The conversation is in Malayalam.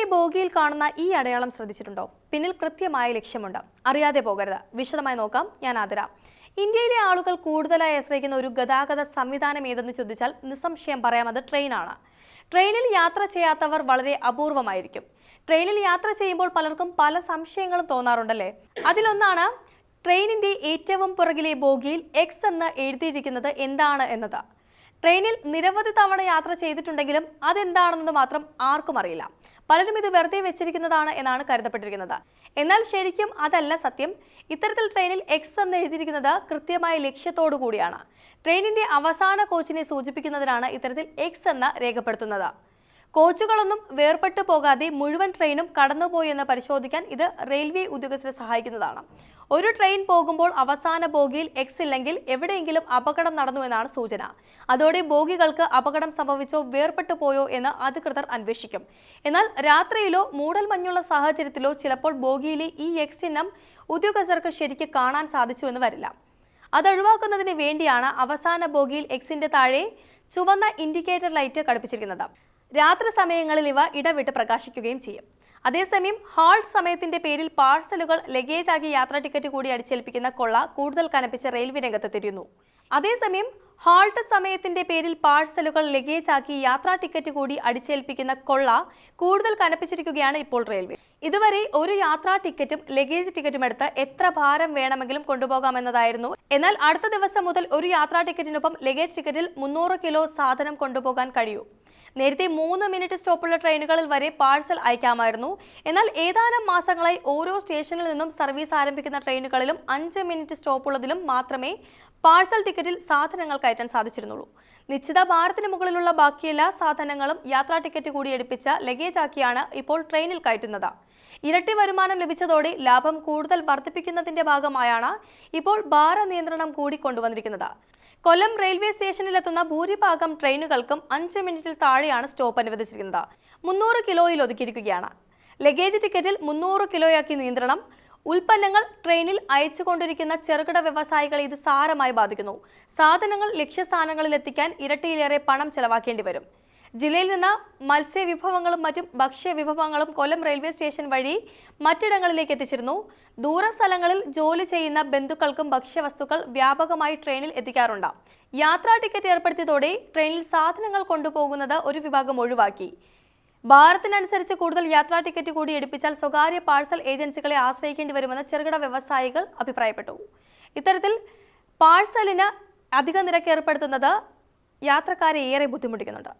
ട്രെയിനിന്റെ ബോഗിയിൽ കാണുന്ന ഈ അടയാളം ശ്രദ്ധിച്ചിട്ടുണ്ടോ? പിന്നിൽ കൃത്യമായ ലക്ഷ്യമുണ്ട്. അറിയാതെ പോകരുത്. വിശദമായി നോക്കാം. ഞാൻ ആതിര. ഇന്ത്യയിലെ ആളുകൾ കൂടുതലായി ആശ്രയിക്കുന്ന ഒരു ഗതാഗത സംവിധാനം ഏതെന്ന് ചോദിച്ചാൽ നിസ്സംശയം പറയാം. അത് ട്രെയിനാണ്. ട്രെയിനിൽ യാത്ര ചെയ്യാത്തവർ വളരെ അപൂർവമായിരിക്കും. ട്രെയിനിൽ യാത്ര ചെയ്യുമ്പോൾ പലർക്കും പല സംശയങ്ങളും തോന്നാറുണ്ടല്ലേ? അതിലൊന്നാണ് ട്രെയിനിന്റെ ഏറ്റവും പുറകിലെ ബോഗിയിൽ എക്സ് എന്ന് എഴുതിയിരിക്കുന്നത് എന്താണ് എന്നത്. ട്രെയിനിൽ നിരവധി തവണ യാത്ര ചെയ്തിട്ടുണ്ടെങ്കിലും അതെന്താണെന്നത് മാത്രം ആർക്കും അറിയില്ല. പലരും ഇത് വെറുതെ വെച്ചിരിക്കുന്നതാണ് എന്നാണ് കരുതപ്പെട്ടിരിക്കുന്നത്. എന്നാൽ ശരിക്കും അതല്ല സത്യം. ഇത്തരത്തിൽ ട്രെയിനിൽ എക്സ് എന്ന് എഴുതിയിരിക്കുന്നത് കൃത്യമായ ലക്ഷ്യത്തോടു കൂടിയാണ്. ട്രെയിനിന്റെ അവസാന കോച്ചിനെ സൂചിപ്പിക്കുന്നതിനാണ് ഇത്തരത്തിൽ എക്സ് എന്ന് രേഖപ്പെടുത്തുന്നത്. കോച്ചുകളൊന്നും വേർപെട്ടു പോകാതെ മുഴുവൻ ട്രെയിനും കടന്നുപോയെന്ന് പരിശോധിക്കാൻ ഇത് റെയിൽവേ ഉദ്യോഗസ്ഥരെ സഹായിക്കുന്നതാണ്. ഒരു ട്രെയിൻ പോകുമ്പോൾ അവസാന ബോഗിയിൽ എക്സ് ഇല്ലെങ്കിൽ എവിടെയെങ്കിലും അപകടം നടന്നു എന്നാണ് സൂചന. അതോടെ ബോഗികൾക്ക് അപകടം സംഭവിച്ചോ വേർപെട്ടു പോയോ എന്ന് അധികൃതർ അന്വേഷിക്കും. എന്നാൽ രാത്രിയിലോ മൂടൽ മഞ്ഞുള്ള സാഹചര്യത്തിലോ ചിലപ്പോൾ ബോഗിയിലെ ഈ എക്സ് ചിഹ്നം ഉദ്യോഗസ്ഥർക്ക് ശരിക്ക് കാണാൻ സാധിച്ചു എന്ന് വരില്ല. അതൊഴിവാക്കുന്നതിന് വേണ്ടിയാണ് അവസാന ബോഗിയിൽ എക്സിന്റെ താഴെ ചുവന്ന ഇൻഡിക്കേറ്റർ ലൈറ്റ് ഘടിപ്പിച്ചിരിക്കുന്നത്. രാത്രി സമയങ്ങളിൽ ഇവ ഇടവിട്ട് പ്രകാശിക്കുകയും ചെയ്യും. അതേസമയം ഹാൾട്ട് സമയത്തിന്റെ പേരിൽ പാഴ്സലുകൾ ലഗേജ് ആക്കി യാത്രാ ടിക്കറ്റ് കൂടി അടിച്ചേൽപ്പിക്കുന്ന കൊള്ള കൂടുതൽ കനപ്പിച്ച് റെയിൽവേ രംഗത്ത് തിരിയുന്നു. അതേസമയം ഹാൾട്ട് സമയത്തിന്റെ പേരിൽ പാഴ്സലുകൾ ലഗേജ് ആക്കി യാത്രാ ടിക്കറ്റ് കൂടി അടിച്ചേൽപ്പിക്കുന്ന കൊള്ള കൂടുതൽ കനപ്പിച്ചിരിക്കുകയാണ് ഇപ്പോൾ റെയിൽവേ. ഇതുവരെ ഒരു യാത്രാ ടിക്കറ്റും ലഗേജ് ടിക്കറ്റും എടുത്ത് എത്ര ഭാരം വേണമെങ്കിലും കൊണ്ടുപോകാമെന്നതായിരുന്നു. എന്നാൽ അടുത്ത ദിവസം മുതൽ ഒരു യാത്രാ ടിക്കറ്റിനൊപ്പം ലഗേജ് ടിക്കറ്റിൽ മുന്നൂറ് കിലോ സാധനം കൊണ്ടുപോകാൻ കഴിയൂ. നേരത്തെ മൂന്ന് മിനിറ്റ് സ്റ്റോപ്പുള്ള ട്രെയിനുകളിൽ വരെ പാഴ്സൽ അയക്കാമായിരുന്നു. എന്നാൽ ഏതാനും മാസങ്ങളായി ഓരോ സ്റ്റേഷനിൽ നിന്നും സർവീസ് ആരംഭിക്കുന്ന ട്രെയിനുകളിലും അഞ്ച് മിനിറ്റ് സ്റ്റോപ്പുള്ളതിലും മാത്രമേ പാഴ്സൽ ടിക്കറ്റിൽ സാധനങ്ങൾ കയറ്റാൻ സാധിച്ചിരുന്നുള്ളൂ. നിശ്ചിത ഭാരത്തിന് മുകളിലുള്ള ബാക്കി എല്ലാ സാധനങ്ങളും യാത്രാ ടിക്കറ്റ് കൂടി എടുപ്പിച്ച ലഗേജ് ആക്കിയാണ് ഇപ്പോൾ ട്രെയിനിൽ കയറ്റുന്നത്. ഇരട്ടി വരുമാനം ലഭിച്ചതോടെ ലാഭം കൂടുതൽ വർദ്ധിപ്പിക്കുന്നതിന്റെ ഭാഗമായാണ് ഇപ്പോൾ ഭാര നിയന്ത്രണം കൂടി കൊണ്ടുവന്നിരിക്കുന്നത്. കൊല്ലം റെയിൽവേ സ്റ്റേഷനിലെത്തുന്ന ഭൂരിഭാഗം ട്രെയിനുകൾക്കും അഞ്ച് മിനിറ്റിൽ താഴെയാണ് സ്റ്റോപ്പ് അനുവദിച്ചിരിക്കുന്നത്. മുന്നൂറ് കിലോയിൽ ഒതുക്കിയിരിക്കുകയാണ്. ലഗേജ് ടിക്കറ്റിൽ മുന്നൂറ് കിലോയാക്കി നിയന്ത്രണം ഉൽപ്പന്നങ്ങൾ ട്രെയിനിൽ അയച്ചുകൊണ്ടിരിക്കുന്ന ചെറുകിട വ്യവസായികളെ ഇത് സാരമായി ബാധിക്കുന്നു. സാധനങ്ങൾ ലക്ഷ്യസ്ഥാനങ്ങളിൽ എത്തിക്കാൻ ഇരട്ടിയിലേറെ പണം ചെലവാക്കേണ്ടി വരും. ജില്ലയിൽ നിന്ന് മത്സ്യവിഭവങ്ങളും മറ്റും ഭക്ഷ്യവിഭവങ്ങളും കൊല്ലം റെയിൽവേ സ്റ്റേഷൻ വഴി മറ്റിടങ്ങളിലേക്ക് എത്തിച്ചിരുന്നു. ദൂര സ്ഥലങ്ങളിൽ ജോലി ചെയ്യുന്ന ബന്ധുക്കൾക്കും ഭക്ഷ്യവസ്തുക്കൾ വ്യാപകമായി ട്രെയിനിൽ എത്തിക്കാറുണ്ട്. യാത്രാ ടിക്കറ്റ് ഏർപ്പെടുത്തിയതോടെ ട്രെയിനിൽ സാധനങ്ങൾ കൊണ്ടുപോകുന്നത് ഒരു വിഭാഗം ഒഴിവാക്കി. ഭാരത്തിനനുസരിച്ച് കൂടുതൽ യാത്രാ ടിക്കറ്റ് കൂടി എടുപ്പിച്ചാൽ സ്വകാര്യ പാഴ്സൽ ഏജൻസികളെ ആശ്രയിക്കേണ്ടി വരുമെന്ന് ചെറുകിട വ്യവസായികൾ അഭിപ്രായപ്പെട്ടു. ഇത്തരത്തിൽ പാഴ്സലിന് അധിക നിരക്ക് ഏർപ്പെടുത്തുന്നത് യാത്രക്കാരെ ഏറെ ബുദ്ധിമുട്ടിക്കുന്നുണ്ട്.